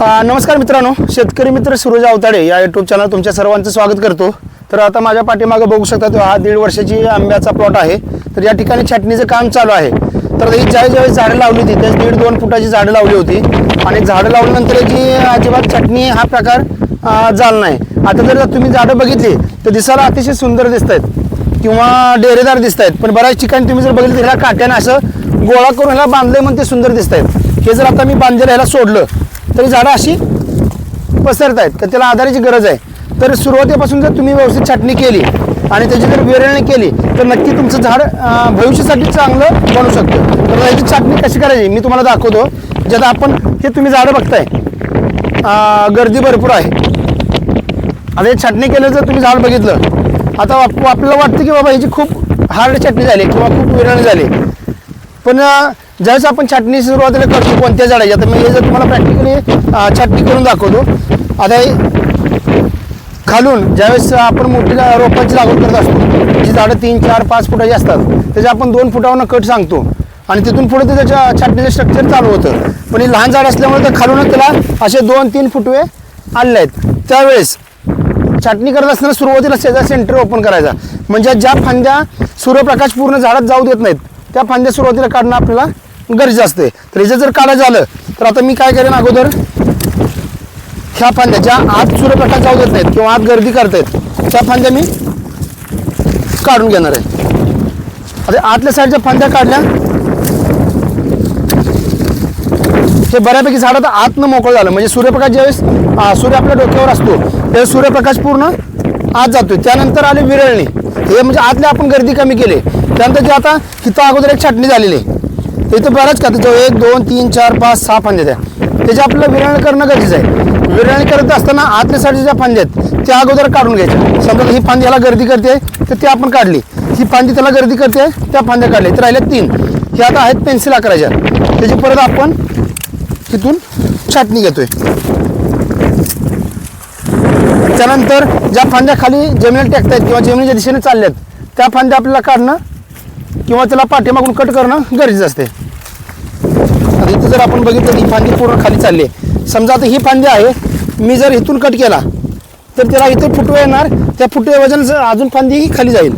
नमस्कार मित्रांनो शेतकरी मित्र सूरज अवताडे या युट्यूब चॅनल तुमच्या सर्वांचं स्वागत करतो. तर आता माझ्या पाठीमागं बघू शकता तो हा दीड वर्षाची आंब्याचा प्लॉट आहे. तर या ठिकाणी छाटणीचं काम चालू आहे. तर ही ज्या ज्यावेळेस झाडं लावली होती त्याच दीड दोन फुटाची झाडं लावली होती. आणि झाडं लावल्यानंतर जी अजिबात छाटणी हा प्रकार झाला नाही. आता जर तुम्ही झाडं बघितली तर दिसायला अतिशय सुंदर दिसत आहेत किंवा डेरेदार दिसत आहेत पण बऱ्याच ठिकाणी तुम्ही जर बघितलं तर ह्याला काट्यानं असं गोळा करून ह्याला बांधलंय म्हणून ते सुंदर दिसत आहेत हे जर आता मी बांधलेलं ह्याला सोडलं तरी झाडं अशी पसरत आहेत तर त्याला आधाराची गरज आहे. तर सुरुवातीपासून जर तुम्ही व्यवस्थित छाटणी केली आणि त्याची जर विरळणी केली तर नक्की तुमचं झाड भविष्यासाठी चांगलं बनू शकतं. तर याची छाटणी कशी करायची मी तुम्हाला दाखवतो. ज्यात आपण हे तुम्ही झाडं बघताय. गर्दी भरपूर आहे. आता हे छाटणी केलं जर तुम्ही झाड बघितलं आता आप- आपल्याला वाटतं की बाबा ह्याची खूप हार्ड छाटणी झाली किंवा खूप विरळणी झाली. पण ज्यावेळेस आपण छाटणी सुरुवातीला करतो कोणत्या झाडाची आता मी हे जर तुम्हाला प्रॅक्टिकली छाटणी करून दाखवतो. आता हे खालून ज्यावेळेस आपण मोठी रोपाची रोपांची लागवड करत असतो जी झाडं तीन चार पाच फुटाची असतात त्याचे आपण दोन फुटावरनं कट सांगतो. आणि तिथून पुढे ते त्याच्या छाटणीचं स्ट्रक्चर चालू होतं. पण हे लहान झाड असल्यामुळे तर खालूनच त्याला असे दोन तीन फुटवे आणले आहेत. त्यावेळेस छाटणी करत असताना सुरुवातीला सेजा सेंटर ओपन करायचा. म्हणजे ज्या फांद्या सूर्यप्रकाश पूर्ण झाडात जाऊ देत नाहीत त्या फांद्या सुरुवातीला काढणं आपल्याला गरजेचं असते. तर याचं जर काढायचं झालं तर आता मी काय करेन अगोदर? ह्या फांद्या ज्या आत सूर्यप्रकाश जाऊ देत नाहीत किंवा आत गर्दी करतायत त्या फांद्या मी काढून घेणार आहे. आता आतल्या साईडच्या फांद्या काढल्या. हे बऱ्यापैकी झाड आता आतनं मोकळं झालं. म्हणजे सूर्यप्रकाश ज्यावेळेस सूर्य आपल्या डोक्यावर असतो त्यावेळेस सूर्यप्रकाश पूर्ण आत जातोय. त्यानंतर आले विरळणी. हे म्हणजे आतल्या आपण गर्दी कमी केली. त्यानंतर जे आता तिथं अगोदर एक छाटणी झालेली आहे. इथं बऱ्याच का जो एक दोन तीन चार पाच सहा फांद्या त्या त्याची आपल्याला विरळणी करणं गरजेचं आहे. विरळणी करत असताना आतल्या साईडच्या ज्या फांद्या आहेत त्या अगोदर काढून घ्यायच्या समजा ही फांदी याला गर्दी करते तर ती आपण काढली. ही फांदी त्याला गर्दी करते त्या फांद्या काढल्या. तर राहिल्या तीन. हे आता आहेत पेन्सिल आकाराच्या. त्याची परत आपण तिथून छाटणी घेतोय. त्यानंतर ज्या फांद्या खाली जमिनीला टेकतायत किंवा जमिनीच्या दिशेने चालल्यात त्या फांद्या आपल्याला काढणं किंवा त्याला पाठीमागून कट करणं गरजेचं असते. आता इथं जर आपण बघितलं तर ही फांदी पूर्ण खाली चालली आहे. समजा आता ही फांदी आहे मी जर इथून कट केला तर त्याला इथे फुटवा येणार. त्या फुटवे वजन अजून फांदी ही खाली जाईल.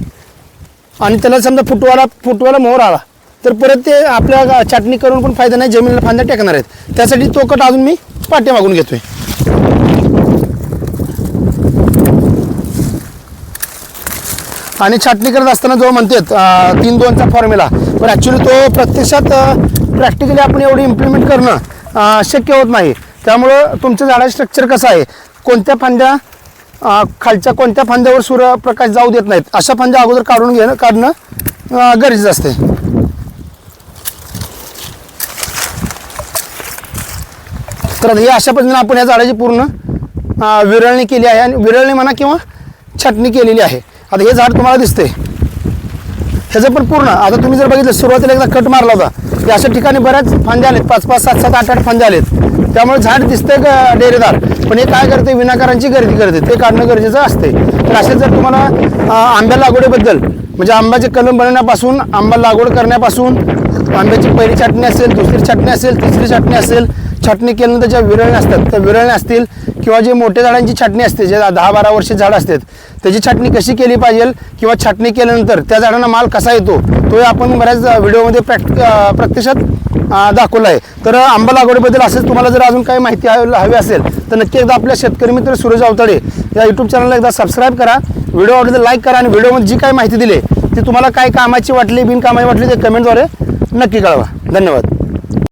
आणि त्याला समजा फुटवाला फुटवाला मोहर आला तर परत ते आपल्या छाटणी करून पण फायदा नाही जमिनीला फांद्या टेकणार आहेत. त्यासाठी तो कट अजून मी पाठीमागून घेतोय. आणि छाटणी करत असताना जो म्हणतात तीन दोनचा फॉर्म्युला पण ॲक्च्युली तो प्रत्यक्षात प्रॅक्टिकली आपण एवढी इम्प्लिमेंट करणं शक्य होत नाही. त्यामुळं तुमचं झाडाचं स्ट्रक्चर कसं आहे? कोणत्या फांद्या खालच्या कोणत्या फांद्यावर सूर्यप्रकाश जाऊ देत नाहीत? अशा फांद्या अगोदर काढून घेणं काढणं गरजेचं असते. तर हे अशा पद्धतीने आपण या झाडाची पूर्ण विरळणी केली आहे आणि विरळणी म्हणा किंवा छाटणी केलेली आहे. आता हे झाड तुम्हाला दिसते ह्याचं पण पूर्ण आता तुम्ही जर बघितलं सुरुवातीला एकदा कट मारला होता. की अशा ठिकाणी बऱ्याच फांद्या आलेत पाच पाच सात सात आठ आठ फांद्या आलेत. त्यामुळे झाड दिसतंय डेरेदार? पण हे काय करते विनाकारांची गर्दी करते ते काढणं गरजेचं असते तर असे जर तुम्हाला आंब्या लागवडीबद्दल म्हणजे आंब्याचे कलम बनवण्यापासून आंबा लागवड करण्यापासून आंब्याची पहिली छाटणी असेल दुसरी छाटणी असेल तिसरी छाटणी असेल छाटणी केल्यानंतर ज्या विरळण्या असतात त्या विरळण्या असतील किंवा जे मोठ्या झाडांची छाटणी असते जे दहा बारा वर्षे झाड असतात त्याची छाटणी कशी केली पाहिजे किंवा छाटणी केल्यानंतर त्या झाडांना माल कसा येतो तो आपण बऱ्याच व्हिडिओमध्ये प्रॅक्ट प्रत्यक्षात दाखवला आहे. तर आंबा लागवडीबद्दल असेच तुम्हाला जर अजून काही माहिती हवी हवी असेल तर नक्की एकदा आपल्या शेतकरी मित्र सूरज अवताडे या यूट्यूब चॅनलला एकदा सबस्क्राईब करा. व्हिडिओ आवडले तर लाईक करा आणि व्हिडिओमध्ये जी काही माहिती दिली ती तुम्हाला काय कामाची वाटली बिनकामाची वाटली ते कमेंटद्वारे नक्की कळवा. धन्यवाद.